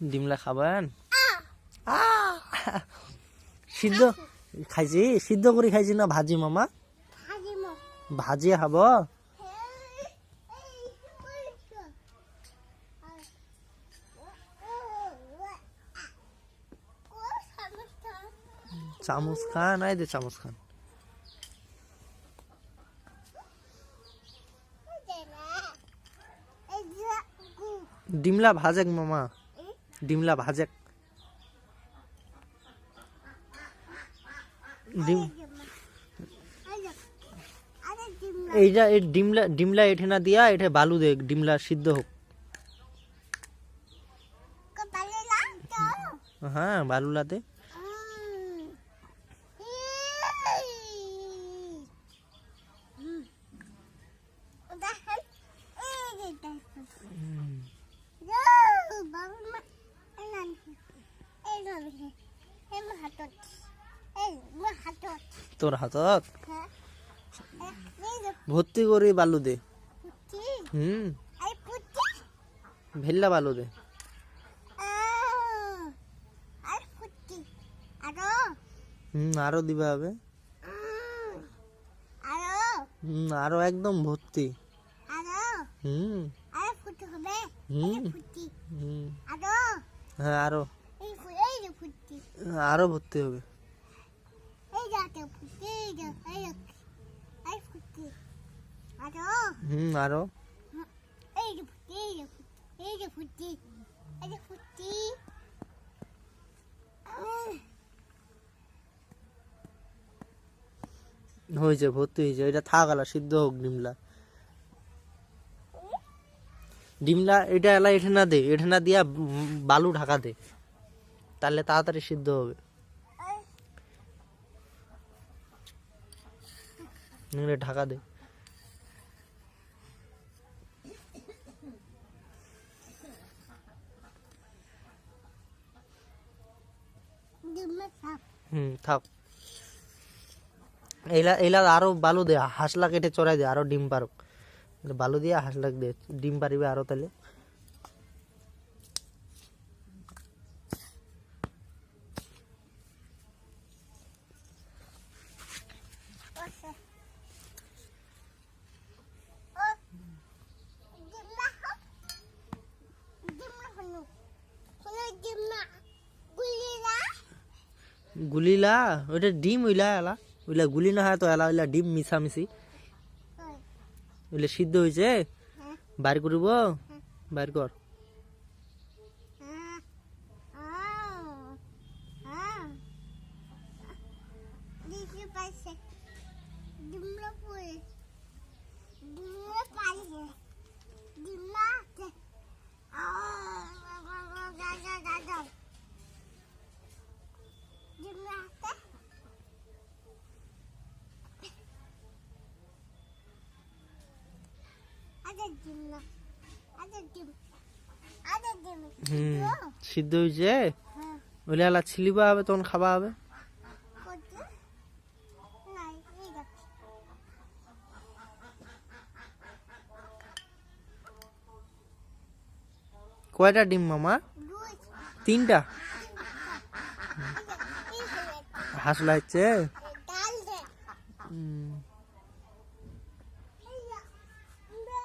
ডিমলা খাবেন! সিদ্ধ খাইছি সিদ্ধ করে খাইছি না ভাজি মামা? ভাজি খাব? চামচ খান এই দে চামচ খান। ডিমলা ভাজেক মামা। ডিমলা ভাজেক ডিম এইটা এই ডিমলা ডিমলা এঠে না দিয়া এঠে বালু দে ডিমলা সিদ্ধ হোক। হ্যাঁ বালুলাতে তোর হাতত? ভর্তি করে বালু দে। হুম। ভেল্লা বালু দে। হুম আরও দিবা হবে। হুম আরও একদম ভর্তি। হুম। হুম। হুম। হ্যাঁ আরও। আরও ভর্তি হবে। হুম আরও। হয়েছে ভর্তি হয়েছে। এটা থাক আলা সিদ্ধ হোক ডিমলা। ডিমলা এটা এলা এঠে না দে এঠে না দিয়া বালু ঢাকা দে। তাহলে তাড়াতাড়ি সিদ্ধ হবে। ঢাকা দে। থাক। এইলা এইলা আরও বালু দে, হাঁসলা কেটে চড়াই দে, আরও ডিম পারুক। বালু দিয়ে হাঁসলাক দে, ডিম পারিবে আরও তাহলে গুলিলা, ওইটা ডিম ওইলা এলা। ওইলা গুলি না হয় তো এলা, ওইলা ডিম মিশামিশি ওইলা সিদ্ধ হয়েছে বাইর করব? বাইর কর। হুম সিদ্ধ হয়েছে? ওইলা এলা ছিলিবা হবে তখন খাবা হবে। কয়টা ডিম মামা? তিনটা? হাঁস লাগছে